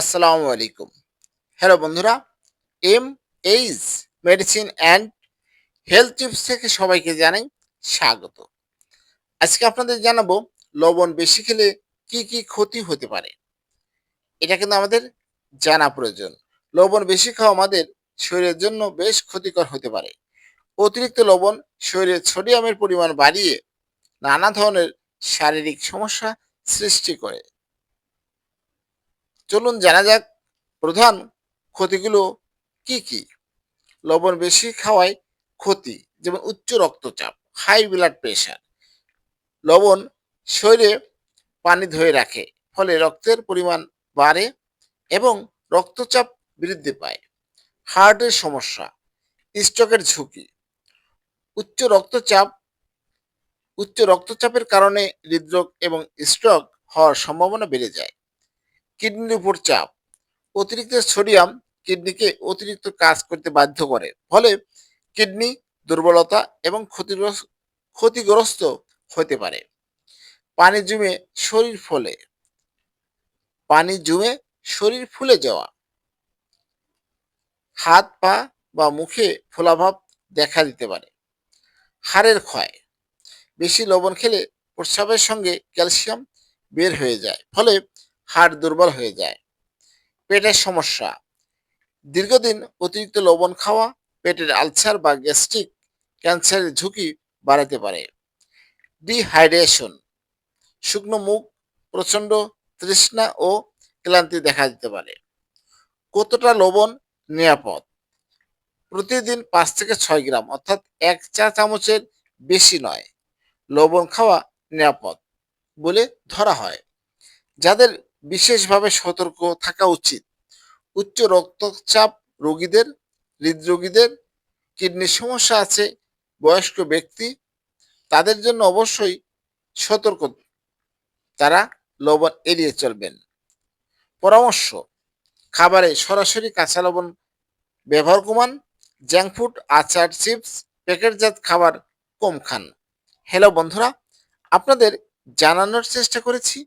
আসসালামু আলাইকুম। হ্যালো বন্ধুরা, M H medicine and health tips থেকে সবাইকে জানাই স্বাগত। আজকে আপনাদের জানাব লবণ বেশি খেলে কি কি ক্ষতি হতে পারে। এটা কিন্তু আমাদের জানা প্রয়োজন। লবণ বেশি খাওয়া আমাদের শরীরের জন্য বেশ ক্ষতিকর হতে পারে। অতিরিক্ত লবণ শরীরে সোডিয়ামের পরিমাণ বাড়িয়ে নানা ধরনের শারীরিক সমস্যা সৃষ্টি করে। চলুন জানা যাক প্রধান ক্ষতিগুলো কি কি? লবণ বেশি খাওয়ায় ক্ষতি, যেমন উচ্চ রক্তচাপ হাই ব্লাড প্রেশার লবণ শরীরে পানি ধরে রাখে, ফলে রক্তের পরিমাণ বাড়ে এবং রক্তচাপ বৃদ্ধি পায়। হার্টের সমস্যা, স্ট্রোকের ঝুঁকি। উচ্চ রক্তচাপ, উচ্চ রক্তচাপের কারণে হৃদরোগ এবং স্ট্রোক হওয়ার সম্ভাবনা বেড়ে যায়। কিডনির উপর চাপ। অতিরিক্ত সোডিয়াম কিডনিকে অতিরিক্ত কাজ করতে বাধ্য করে। ফলে কিডনি দুর্বলতা এবং ক্ষতিগ্রস্ত ক্ষতিগ্রস্ত হতে পারে। পানি জমে শরীর ফলে। পানি জমে শরীর ফুলে যাওয়া। হাত, পা বা মুখে ফোলাভাব দেখা দিতে পারে। হাড়ের ক্ষয়। বেশি লবণ খেলে প্রস্রাবের সঙ্গে ক্যালসিয়াম বের হয়ে যায়। ফলে হাড় দুর্বল হয়ে যায়। পেটের সমস্যা। দীর্ঘদিন অতিরিক্ত লবণ খাওয়া পেটের আলসার বা গ্যাস্ট্রিক ক্যান্সারের ঝুঁকি বাড়াতে পারে। ডিহাইড্রেশন। শুকনো মুখ, প্রচণ্ড তৃষ্ণা ও ক্লান্তি দেখা দিতে পারে। কতটা লবণ নিরাপদ? প্রতিদিন পাঁচ থেকে ছয় গ্রাম, অর্থাৎ এক চা চামচের বেশি নয়। লবণ খাওয়া নিরাপদ বলে ধরা হয়। যাদের বিশেষভাবে সতর্ক থাকা উচিত। উচ্চ রক্তচাপ রোগীদের, হৃদরোগীদের, কিডনির সমস্যা আছে, বয়স্ক ব্যক্তি, তাদের জন্য অবশ্যই সতর্ক। তারা লবণ এড়িয়ে চলবেন। পরামর্শ, খাবারে সরাসরি কাঁচা লবণ ব্যবহার কমান জাঙ্ক ফুড আচার চিপস প্যাকেটজাত খাবার কম খান। হ্যালো বন্ধুরা, আপনাদের জানানোর চেষ্টা করেছি।